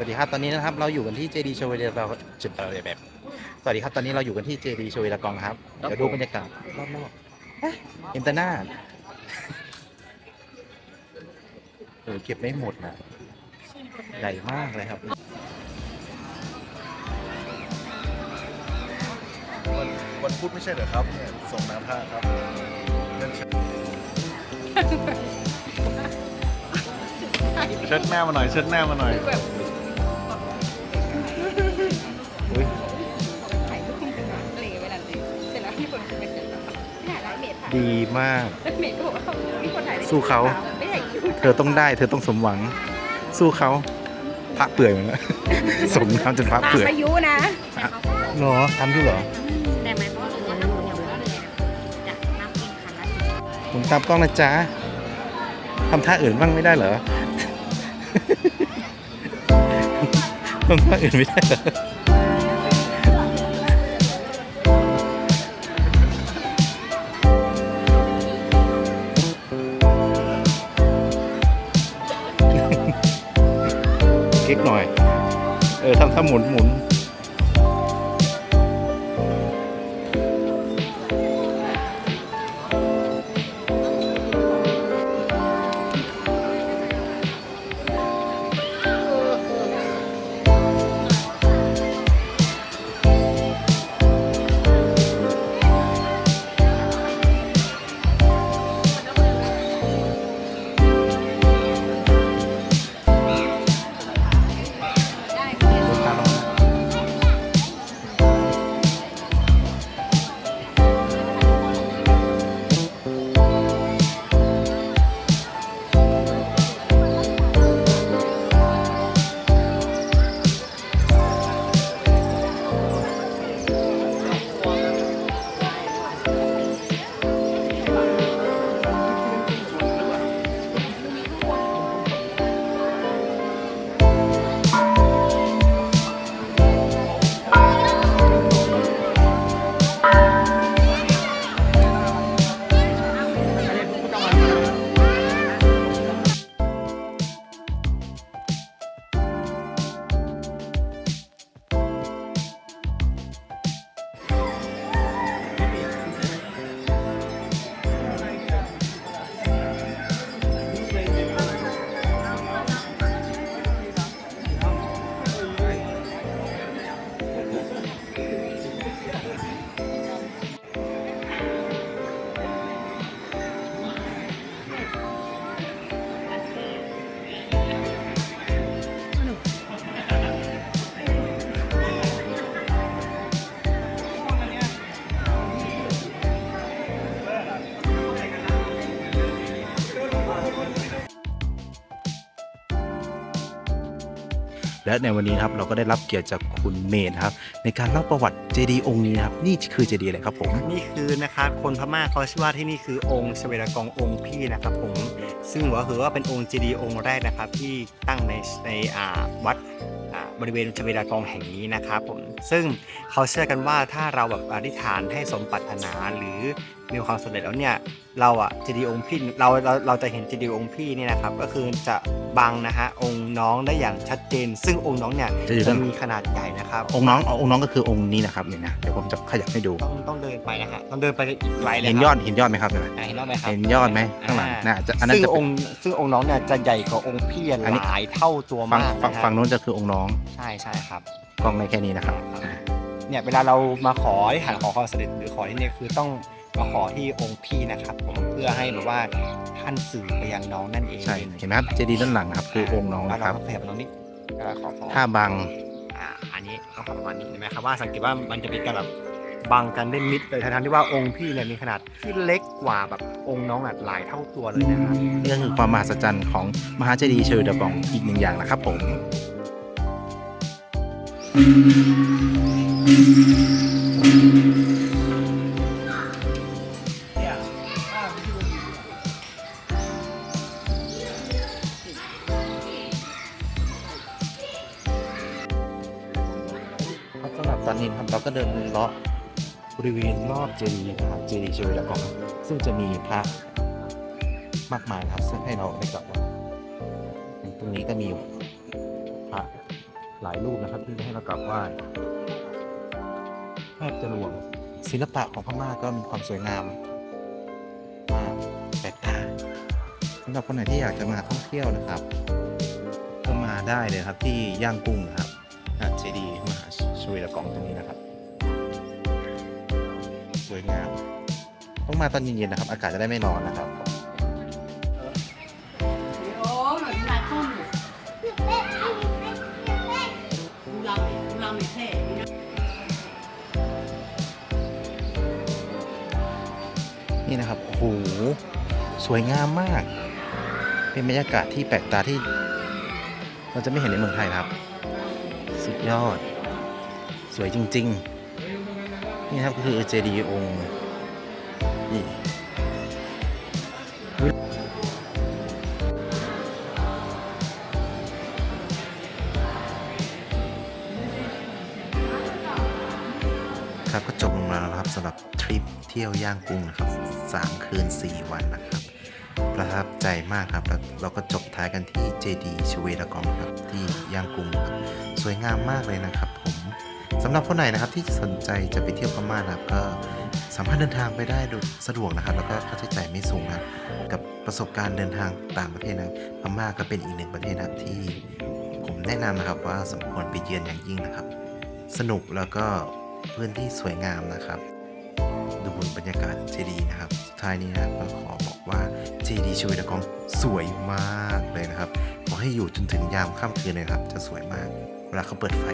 สวัสดีครับตอนนี้นะครับเราอยู่กันที่เจดีโชเวเดเราจุดอะไรแบบสวัสดีครับตอนนี้เราอยู่กันที่เจดีโชเวดากองครับเดี๋ยวดูบรรยากาศรอบนอกเอ๊ะเอ็มตาน่าเออเก็บไม่หมดนะใหญ่มากเลยครับวันวันพุธไม่ใช่เหรอครับเนี่ยส่งน้ำท่าครับเล่นเชิญเชิดหน้ามาหน่อยเชิดหน้ามาหน่อยอุ้ย ดีมากเมทก็บอกว่าเขามีคนถ่ายได้สู้เขาไม่ถ่ายคิวเธอต้องได้ เธอต้องสมหวัง สู้เขาพระเปื่อยเหมือนกันสมน้ำจนพระตามเปื่อยพายุนะเหรอทำอยู่เหรอแต่หมายความว่าสมมติถ้าคุณอย่างว่าเลยจะนับเป็นคันละสิบผมตามกล้องนะจ๊ะทำท่าอื่นบ้างไม่ได้เหรอทำท่าอื่นไม่ได้เหรอ ถ้าหมุนหมุน และในวันนี้ครับเราก็ได้รับเกียรติจากคุณเมนครับ ในการเล่าประวัติเจดีย์องค์นี้นะครับนี่คือเจดีย์อะไรครับผมนี่คือนะครับคนพม่าเขาชื่อว่าที่นี่คือองค์ชเวดากององค์พี่นะครับผมซึ่งก็คือว่าเป็นองค์เจดีย์องค์แรกนะครับที่ตั้งในในอ่าวัดบริเวณชเวดากองแห่งนี้นะครับผมซึ่งเขาเชื่อกันว่าถ้าเราแบบอธิษฐานให้สมปรารถนาหรือ มีความสำเร็จแล้วเนี่ยเราอะเจดีย์องค์พี่เราเราเราจะเห็นเจดีย์องค์พี่เนี่ยนะครับก็คือจะบังนะฮะองค์น้องได้อย่างชัดเจน ซึ่งองค์น้องเนี่ยจะอยู่จะด้านมีขนาดใหญ่นะครับองค์น้ององค์น้องก็คือองค์นี้นะครับเนี่ยนะเดี๋ยวผมจะขยับให้ดู ต้องต้องเดินไปนะฮะต้องเดินไปอีกไกลเลยเห็นครับยอดเห็นยอดไหมครับเนี่ยนะอะเห็นยอดไหมครับ เห็นยอดไหมข้างหลังอ่น่าจะอันนั้นซึ่งจะอเป็นงค์ซึ่งองค์น้องเนี่ยจะใหญ่กว่าองค์พี่อันนี้ หลายเท่าตัวฝั่งมากฝั่งนะฮะฝั่งนู้นจะคือองค์น้องใช่ใช่ครับ กล้องในแค่นี้นะครับเนี่ยเวลาเรามาขอที่ฐานขอความสำเร็จหรือขอที่เนี่ยคือต้อง มาขอที่องค์พี่นะครับผมเพื่อให้แบบว่าท่านสื่อไปยังน้องนั่นเองใช่เห็นไหมครับเจดีย์ด้านหลังนะครับ คือองค์น้องแล้วนะครับเราก็ขยับน้องนี้เวลาขอขอถ้าบังอ่าอันนี้ต้องทำประมาณนี้เห็นไหมครับว่าสังเกตว่ามันจะเป็นการแบบบังกันได้มิดเลยทั้งๆที่ว่าองค์พี่เนี่ยมีขนาดที่เล็กกว่าแบบองค์น้องอะหลายเท่าตัวเลยนะครับนี่ก็คือความมหัศจรรย์ของมหาเจดีย์เชอร์ดากองอีกหนึ่งอย่างนะครับผมครั ตอนนี้นะครับเราก็เดินเลาะบริเวณรอบเจดีย์นะครับเจดีย์เชลดากองซึ่งจะมีพระมากมายนะครับซึ่งให้เราได้กลับว่าตรงนี้ก็มีพระหลายรูปนะครับที่ให้เรากราบไหว้แทบจะรวมศิลปะของพม่าก็มีความสวยงามมากแปลกตาสำหรับคนไหนที่อยากจะมาท่องเที่ยวนะครับ ก็มาได้เลยครับที่ย่างกุ้งนะครับ เจดีย์มหาชเวดากองตรงนี้นะครับ สวยงาม ต้องมาตอนเย็นๆนะครับ อากาศจะได้ไม่ร้อนนะครับนี่นี่นะครับโอ้โหสวยงามมาก เป็นบรรยากาศที่แปลกตาที่ เราจะไม่เห็นในเมืองไทยนะครับ สุดยอด สวยจริง ๆ นี่ครับก็คือเจดีย์องค์นี่ครับก็จบลงมาแล้วครับสำหรับทริปเที่ยวย่างกุ้งนะครับ 3 คืน 4 วันนะครับ ประทับใจมากครับแล้วเราก็จบท้ายกันที่เจดีชเวดากองครับที่ย่างกุ้งครับสวยงามมากเลยนะครับผมสำหรับคนไหนนะครับที่สนใจจะไปเที่ยวพม่านะครับก็สามารถเดินทางไปได้โดยสะดวกนะครับ แล้วก็ค่าใช้จ่ายไม่สูงนะครับกับประสบการณ์เดินทางต่างประเทศนะพม่าก็เป็นอีกหนึ่งประเทศนะครับที่ผมแนะนำนะครับว่าสมควรไปเยือนอย่างยิ่งนะครับ สนุกแล้วก็พื้นที่สวยงามนะครับ ดูบนบรรยากาศเจดีย์นะครับสุดท้ายนี้นะครับก็ขอบอกว่าเจดีย์ชเวดากองสวยมากเลยนะครับ ขอให้อยู่จนถึงยามค่ำคืนเลยนะครับ จะสวยมากเวลาเขาเปิดไฟ